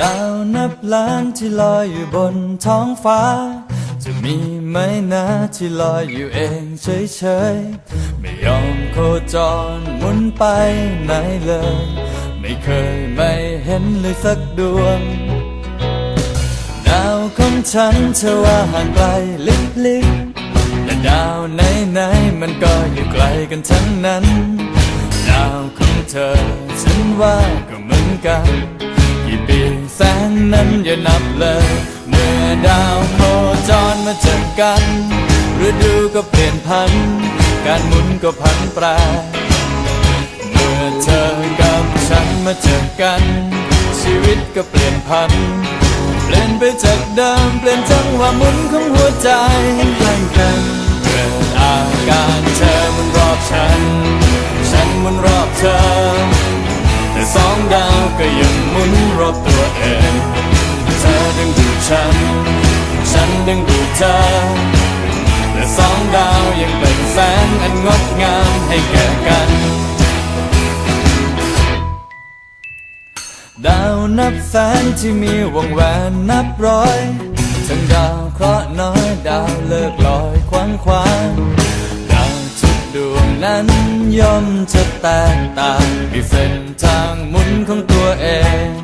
ดาวนับล้านที่ลอยอยู่บนท้องฟ้า จะมีไหมนะที่ลอยอยู่เองเฉยๆ ไม่ยอมโคจรหมุนไปไหนเลย ไม่เคยไม่เห็นเลยสักดวง ดาวของฉันเธอว่าห่างไกลลิบๆและดาวไหนๆมันก็อยู่ไกลกันทั้งนั้น ดาวของเธอฉันว่าก็เหมือนกัน กี่ปีแสนนั้นอย่านับเลย เมื่อดาวโคจรมาเจอกันฤดูก็เปลี่ยนพัน การหมุนก็พันแปรเมื่อเธอกับฉันมาเจอกัน ชีวิตก็เปลี่ยนพัน เปลี่ยนไปจากเดิมเปลี่ยนจังหวะหมุนของหัวใจใกล้กันเกิดอาการเธอมันรอบฉัน ฉันมันรอบเธอ สองดาวก็ยังหมุนรอบตัวเองเธอดึงดูดฉัน ฉันดึงดูดเธอแต่สองดาวยังเป็นแสงอันงดงามให้แก่กัน ดาวนับแสนที่มีวงแหวนนับร้อย ทั้งดาวเคราะห์น้อยดาวเลิกลอยควันควางดาวทุกดวง นั้นย่อมจะแตกต่างมีเส้นทางหมุนของตัวเอง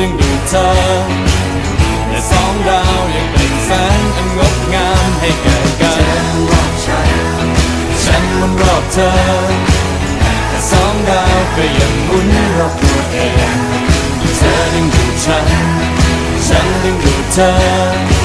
ดึงดูดเธอแต่สองดาวยังเป็นแสงอันงดงามให้แก่กันรอบฉันฉันมุนรอบเธอแต่สองดาวก็ยังหมุนรอบตัวเองเธอดึงดูดฉัน ฉันดึงดูดเธอ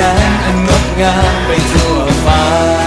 แสนอันงดงามไปทั่วฟ้า